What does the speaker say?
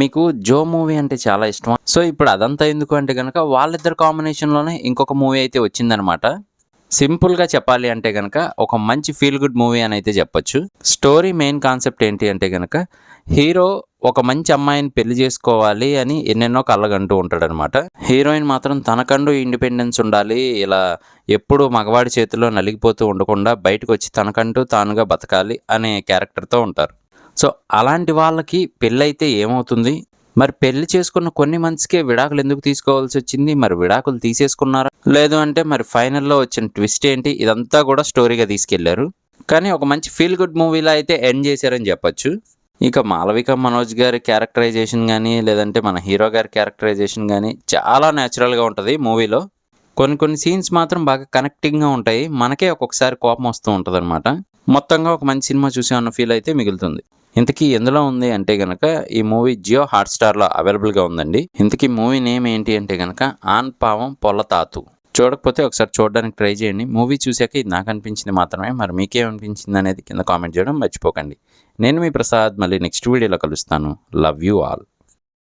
మీకు జో మూవీ అంటే చాలా ఇష్టం సో ఇప్పుడు అదంతా ఎందుకు అంటే కనుక వాళ్ళిద్దరు కాంబినేషన్లోనే ఇంకొక మూవీ అయితే వచ్చిందనమాట సింపుల్గా చెప్పాలి అంటే కనుక ఒక మంచి ఫీల్ గుడ్ మూవీ అని అయితే చెప్పొచ్చు. స్టోరీ మెయిన్ కాన్సెప్ట్ ఏంటి అంటే కనుక హీరో ఒక మంచి అమ్మాయిని పెళ్ళి చేసుకోవాలి అని ఎన్నెన్నో కళ్ళగంటూ ఉంటాడనమాట హీరోయిన్ మాత్రం తనకంటూ ఇండిపెండెన్స్ ఉండాలి. ఇలా ఎప్పుడు మగవాడి చేతిలో నలిగిపోతూ ఉండకుండా బయటకు వచ్చి తనకంటూ తానుగా బతకాలి అనే క్యారెక్టర్తో ఉంటారు. సో అలాంటి వాళ్ళకి పెళ్ళైతే ఏమవుతుంది? మరి పెళ్ళి చేసుకున్న కొన్ని మంత్స్కే విడాకులు ఎందుకు తీసుకోవాల్సి వచ్చింది? మరి విడాకులు తీసేసుకున్నారా? లేదు అంటే మరి ఫైనల్లో వచ్చిన ట్విస్ట్ ఏంటి? ఇదంతా కూడా స్టోరీగా తీసుకెళ్ళారు. కానీ ఒక మంచి ఫీల్ గుడ్ మూవీలో అయితే ఎండ్ చేశారని చెప్పొచ్చు. ఇక మాలవిక మనోజ్ గారి క్యారెక్టరైజేషన్ కానీ లేదంటే మన హీరో గారి క్యారెక్టరైజేషన్ కానీ చాలా న్యాచురల్గా ఉంటుంది మూవీలో. కొన్ని కొన్ని సీన్స్ మాత్రం బాగా కనెక్టింగ్గా ఉంటాయి. మనకే ఒక్కొక్కసారి కోపం వస్తూ ఉంటుంది అనమాట మొత్తంగా ఒక మంచి సినిమా చూసామన్న ఫీల్ అయితే మిగులుతుంది. ఇంతకీ ఎందులో ఉంది అంటే గనక ఈ మూవీ జియో హాట్స్టార్లో అవైలబుల్గా ఉందండి. ఇంతకీ మూవీ నేమ్ ఏంటి అంటే గనక ఆన్ పావం పొల్ల తాతు. చూడకపోతే ఒకసారి చూడడానికి ట్రై చేయండి. మూవీ చూశాక ఇది నాకు అనిపించింది మాత్రమే. మరి మీకేమనిపించింది అనేది కింద కామెంట్ చేయడం మర్చిపోకండి. నేను మీ ప్రసాద్. మళ్ళీ నెక్స్ట్ వీడియోలో కలుస్తాను. Love you all